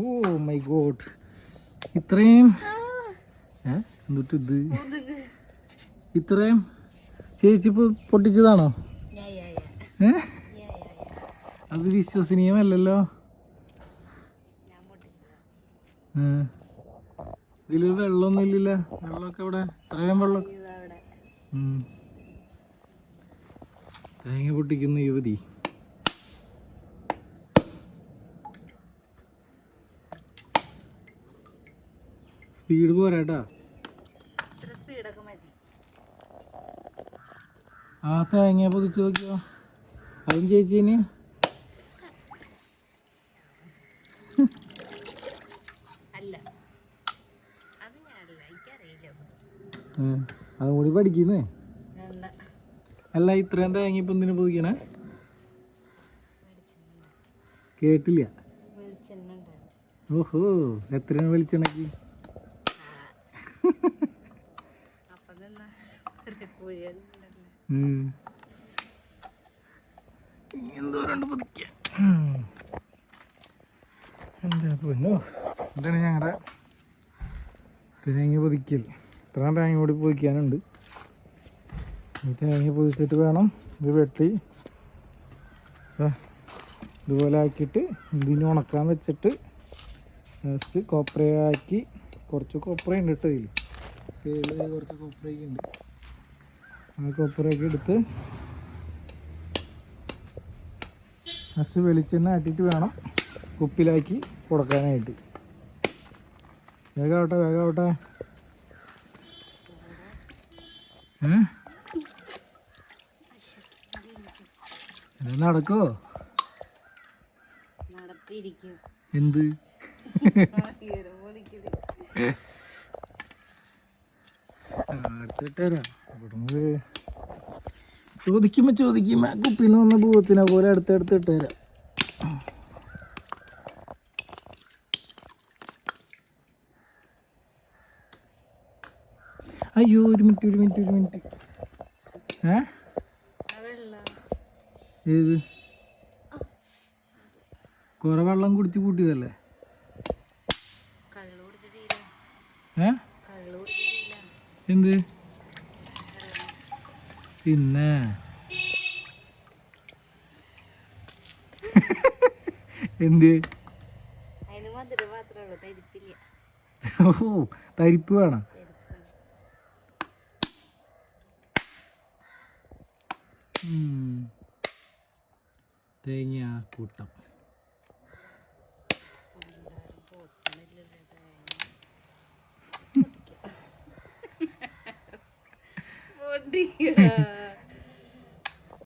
Oh my God ഇത്രയും? എന്നിട്ട് ഇത്? ഇത്രയും? ചേച്ചി പൊട്ടിച്ചതാണോ? അത് വിശ്വസനീയമല്ലല്ലോ. ഇതിൽ വെള്ളമൊന്നും ഇല്ലില്ല. വെള്ളമൊക്കെ ഇവിടെ ഇത്രയും വെള്ളം. തേങ്ങ പൊട്ടിക്കുന്ന യുവതി. സ്പീഡ് പോരാട്ടാ ആ തേങ്ങ പൊതിച്ച് നോക്കിയോ? അതും ചേച്ചീന് അത് കൂടി പഠിക്കുന്നേ? അല്ല ഇത്രയും തേങ്ങ ഇപ്പം എന്തിനു പൊതിക്കണേ? കേട്ടില്ല. ഓഹോ എത്രയാണ് വെളിച്ചെണ്ണക്ക്? തേങ്ങ പൊതിക്കൽ. ഇത്രയും തേങ്ങ കൂടി പൊതിക്കാനുണ്ട്. ഈ തേങ്ങ പൊതിച്ചിട്ട് വേണം ഇത് വെട്ടി ഇതുപോലെ ആക്കിയിട്ട് ഇതിന് ഉണക്കാൻ വെച്ചിട്ട് ലാസ്റ്റ് കൊപ്രയാക്കി കുറച്ച് കൊപ്രയുണ്ട് കേട്ടോ ഇതിൽ സൈഡിൽ കുറച്ച് കൊപ്രയൊക്കെ ഉണ്ട്. ആ കൊപ്രയൊക്കെ എടുത്ത് ഫസ്റ്റ് വെളിച്ചെണ്ണ ആട്ടിയിട്ട് വേണം കുപ്പിലാക്കി കൊടുക്കാനായിട്ട്. വേഗാവട്ടെ വേഗാവട്ടെ. നടക്കുമോ നടത്തിയിരിക്കും. എന്ത്? ചോദിക്കുമ്പോ ചോദിക്കുമ്പോ കുപ്പിന്ന് വന്ന ഭൂത്തിനെ പോലെ അടുത്തടുത്ത് ഇട്ടുതരാം അയ്യോ ഒരു മിനിറ്റ് ഒരു മിനിറ്റ് ഒരു മിനിറ്റ്. ഏത്? കുറെ വെള്ളം കുടിച്ച് കൂട്ടിയതല്ലേ? എന്ത്? പിന്നെ. എന്ത്? ഓ തരിപ്പ് വേണം. തേങ്ങ കൂട്ടം அப்படியா